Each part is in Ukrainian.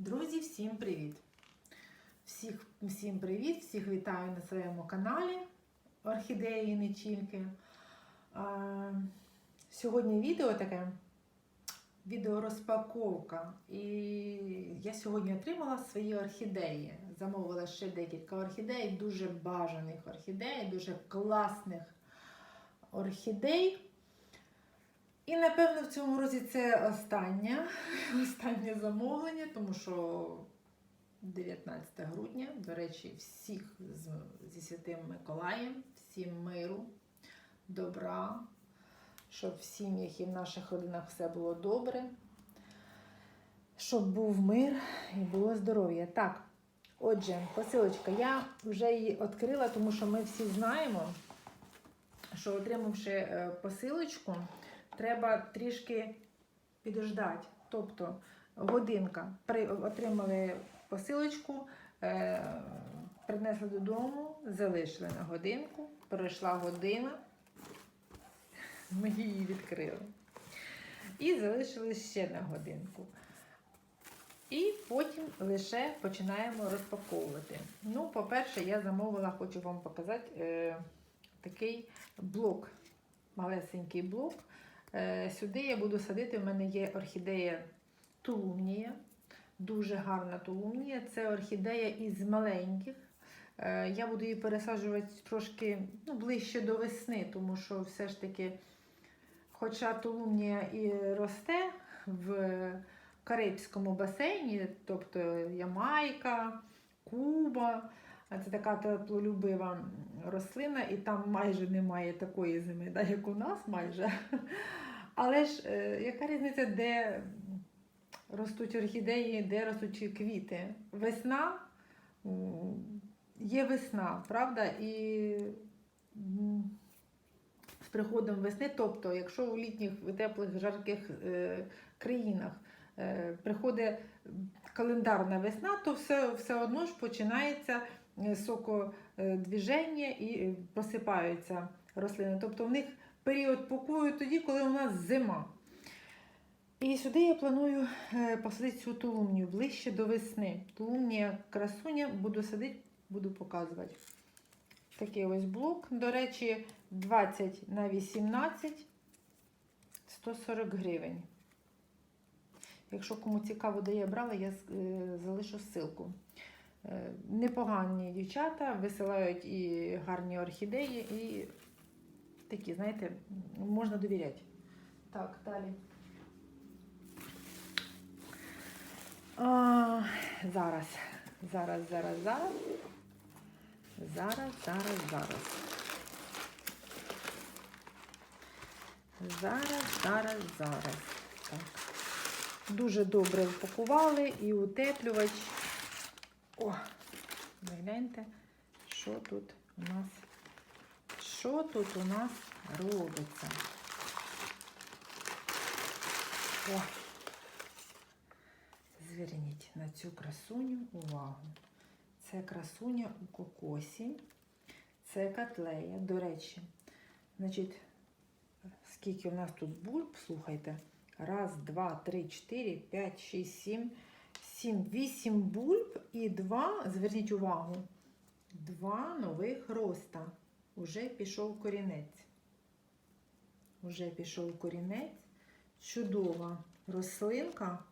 Друзі, всім привіт! Всіх, всім привіт! Всіх вітаю на своєму каналі Орхідеї тільки. А, сьогодні відео таке, відеорозпаковка. І я сьогодні отримала свої орхідеї. Замовила ще декілька орхідей, дуже бажаних орхідей, дуже класних орхідей. І напевно в цьому році це останнє, останнє замовлення, тому що 19 грудня, до речі, всіх з, зі Святим Миколаєм, всім миру, добра, щоб в сім'ях і в наших родинах все було добре, щоб був мир і було здоров'я. Так, отже, посилочка, я вже її відкрила, тому що ми всі знаємо, що отримавши е, посилочку, треба трішки підождати. Тобто годинка. Отримали посилочку, е, принесли додому, залишили на годинку, пройшла година, ми її відкрили. І залишили ще на годинку. І потім лише починаємо розпаковувати. Ну, по-перше, я замовила, хочу вам показати е, такий блок, малесенький блок. Е, Сюди я буду садити. У мене є орхідея тулумнія. Дуже гарна тулумнія. Це орхідея із маленьких. Е, Я буду її пересаджувати трошки ну, ближче до весни, тому що все ж таки, хоча тулумнія і росте в Карибському басейні, тобто Ямайка, Куба. А Це така теплолюбива рослина, і там майже немає такої зими, да, як у нас майже. Але ж е, яка різниця, де ростуть орхідеї, де ростуть квіти? Весна є весна, правда? І з приходом весни, тобто, якщо у літніх теплих жарких е, країнах е, приходить календарна весна, то все, все одно ж починається сокодвіження і е, просипаються рослини. Тобто в них період покою тоді, коли у нас зима. І сюди я планую е, посадити цю тулумнію ближче до весни. Тулумнія красуня буду садити, буду показувати. Такий ось блок. До речі, 20 на 18 140 гривень. Якщо кому цікаво, де я брала, я е, залишу ссылку. Е, Непогані дівчата висилають і гарні орхідеї, і такі, знаєте, можна довіряти. Так, далі. А, зараз, зараз, зараз, зараз. Зараз, зараз, зараз. Зараз, зараз, зараз. Так. Дуже добре упакували і утеплювач. О, гляньте, що тут у нас, що тут у нас робиться. О, зверніть на цю красуню увагу. Це красуня у кокосі, це котлея. До речі, значить, скільки у нас тут бульб, слухайте. Раз, два, три, чотири, п'ять, шість, сім, сім, вісім бульб і два, зверніть увагу, два нових роста. Уже пішов корінець. Уже пішов корінець. Чудова рослинка.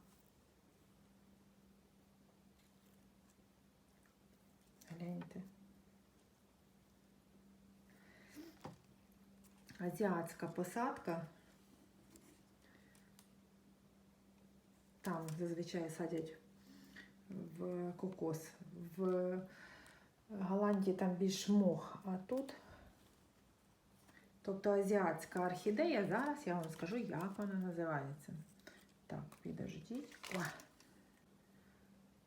Гляньте. Азіатська посадка. Там зазвичай садять в кокос. В Голландії там більш мох, а тут. Тобто азіатська орхідея. Зараз я вам скажу, як вона називається. Так, підождіть.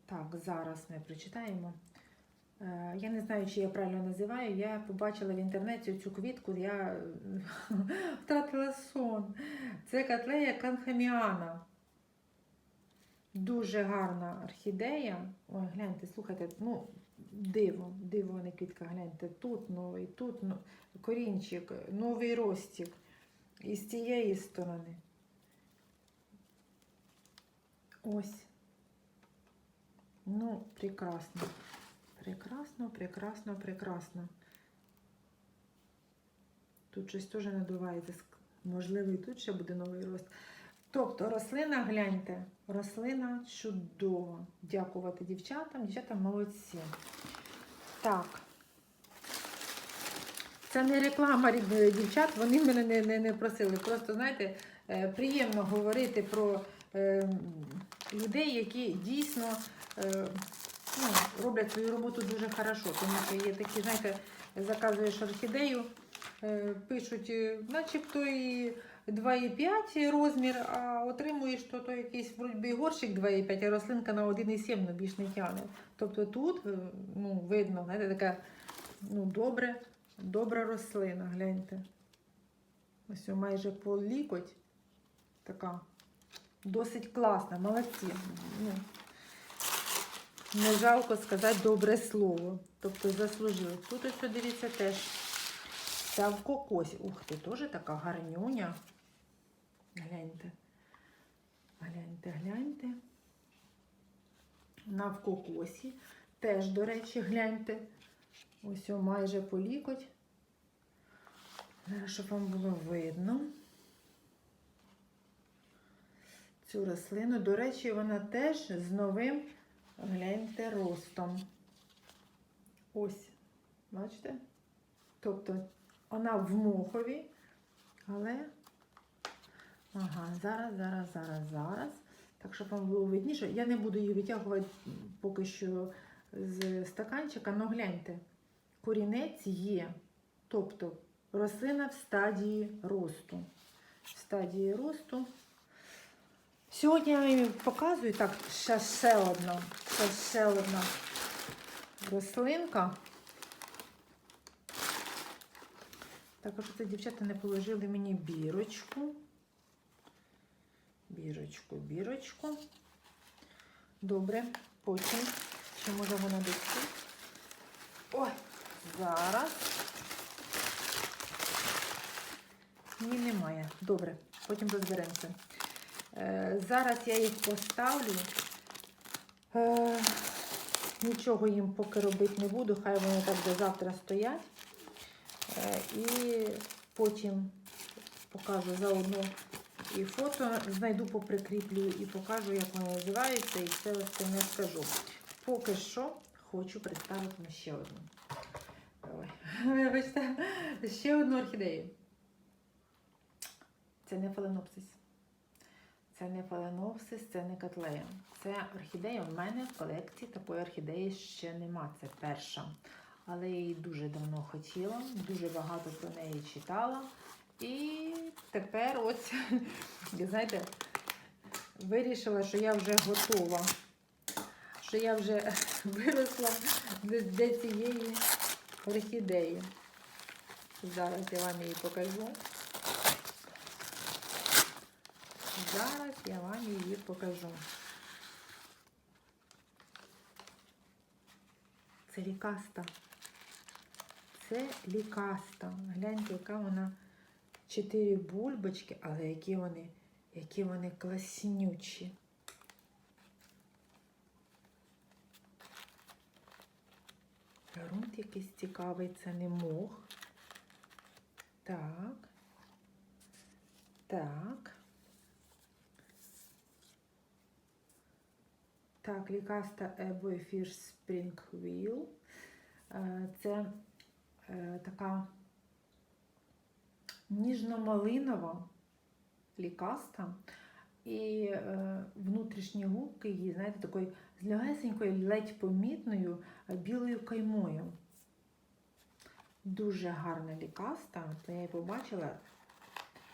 Так, зараз ми прочитаємо. Е, Я не знаю, чи я правильно називаю. Я побачила в інтернеті цю квітку, я втратила сон. Це котлея канхаміана. Дуже гарна орхідея. Ой, гляньте, слухайте, ну, диво, диво, не квітка, гляньте. Тут новий, тут но- корінчик, новий ростик. І з цієї сторони. Ось. Ну, прекрасно. Прекрасно, прекрасно, прекрасно. Тут щось теж надувається. Можливо, і тут ще буде новий рост. Тобто рослина, гляньте, рослина чудова. Дякувати дівчатам. Дівчата молодці. Так. Це не реклама дівчат, вони мене не, не, не просили. Просто, знаєте, е, приємно говорити про е, людей, які дійсно е, ну, роблять свою роботу дуже хорошо. Тому що є такі, знаєте, заказуєш орхідею, е, пишуть, е, начебто і 2,5 розмір, а отримуєш то, то якийсь би, горщик 2,5, а рослинка на 1,7 ну, більш не тягне. Тобто тут е, ну, видно, знаєте, така ну, добре, добра рослина, гляньте. Ось майже по лікоть. Така досить класна, молодці. Ну, не жалко сказати добре слово. Тобто заслужили. Тут ось дивіться теж. Ця в кокосі. Ух ти, теж така гарнюня. Гляньте. Гляньте, гляньте. Вона в кокосі. Теж, до речі, гляньте. Ось о, майже по лікоть. Зараз, щоб вам було видно. Цю рослину. До речі, вона теж з новим, гляньте, ростом. Ось, бачите? Тобто вона в мохові, але. Ага, зараз, зараз, зараз, зараз. Так, щоб вам було видніше. Я не буду її витягувати поки що з стаканчика, але гляньте, корінець є. Тобто рослина в стадії росту. В стадії росту. Сьогодні я їм показую, так, ще, ще одна, ще, ще одна рослинка. Також це дівчата не положили мені бірочку. Бірочку, бірочку. Добре, потім. Чи може вона десь тут? Ой, зараз. Ні, немає. Добре, потім розберемося. Е, зараз я їх поставлю. Е, нічого їм поки робити не буду, хай вони так до завтра стоять. Е, і потім покажу заодно і фото, знайду, поприкріплю і покажу, як вони називаються, і все остальне скажу. Поки що хочу представити вам ще одну. Вибачте, ще одну орхідею. Це не фаленопсис. Це не фаленопсис, це не котлея. Це орхідея. У мене в колекції такої орхідеї ще нема. Це перша. Але я її дуже давно хотіла, дуже багато про неї читала. І тепер ось, знаєте, вирішила, що я вже готова. Що я вже виросла до, цієї орхідеї. Зараз я вам її покажу. Зараз я вам її покажу. Це лікаста. Це лікаста. Гляньте, яка вона чотири бульбочки, але які вони, які вони класнючі. Грунт якийсь цікавий, це не мох. Так. Так. Так, лікаста Ебо Ефір Spring Wheel. Е, Це е, така ніжно-малинова лікаста. І е, внутрішні губки її, знаєте, такою з ледь помітною е, білою каймою. Дуже гарна лікаста, я її побачила.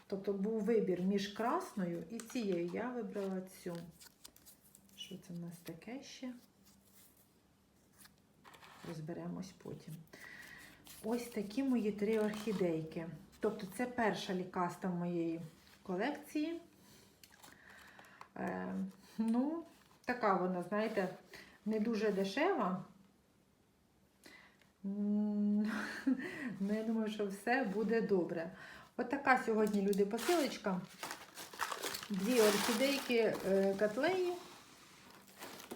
Тобто був вибір між красною і цією. Я вибрала цю. Що це в нас таке ще? Розберемось потім. Ось такі мої три орхідейки. Тобто це перша лікаста в моєї колекції. Е, ну, така вона, знаєте, не дуже дешева. Ну, я думаю, що все буде добре. От сьогодні, люди, посилочка. Дві орхідейки е, котлеї.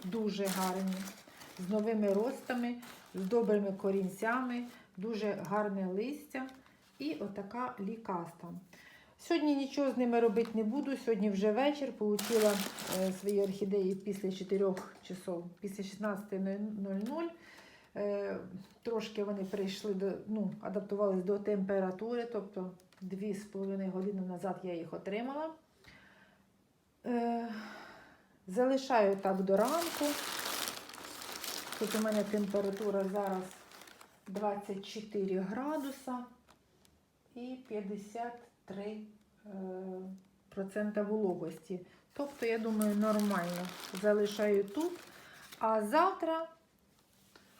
дуже гарні, з новими ростами, з добрими корінцями, дуже гарне листя і отака лікаста. Сьогодні нічого з ними робити не буду. Сьогодні вже вечір. Получила е, свої орхідеї після 4 часов, після 16.00. Е, трошки вони прийшли до, ну, адаптувались до температури, тобто 2,5 години назад я їх отримала. Е, залишаю так до ранку. Тут у мене температура зараз 24 градуса і 53 е, процента вологості. Тобто, я думаю, нормально залишаю тут. А завтра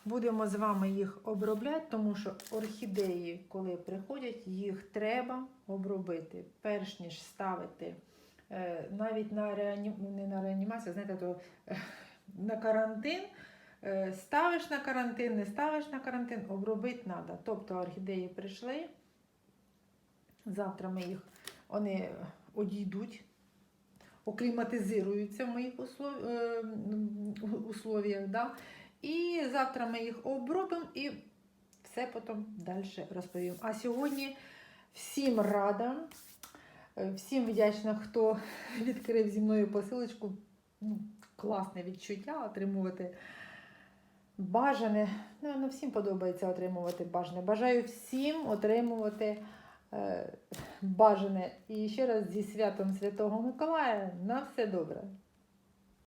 будемо з вами їх обробляти, тому що орхідеї, коли приходять, їх треба обробити, перш ніж ставити е, навіть на реані... не на реанімацію, знаєте, то е, на карантин. Ставиш на карантин, не ставиш на карантин, обробити треба. Тобто орхідеї прийшли. Завтра ми їх вони одійдуть, окліматизируються в моїх услов... е, условіях. Да? І завтра ми їх обробимо і все потім далі розповім. А сьогодні всім рада, е, всім вдячна, хто відкрив зі мною посилочку. Ну, класне відчуття отримувати бажане. Ну, всім подобається отримувати бажане. Бажаю всім отримувати е, бажане. І ще раз зі святом Святого Миколая на все добре.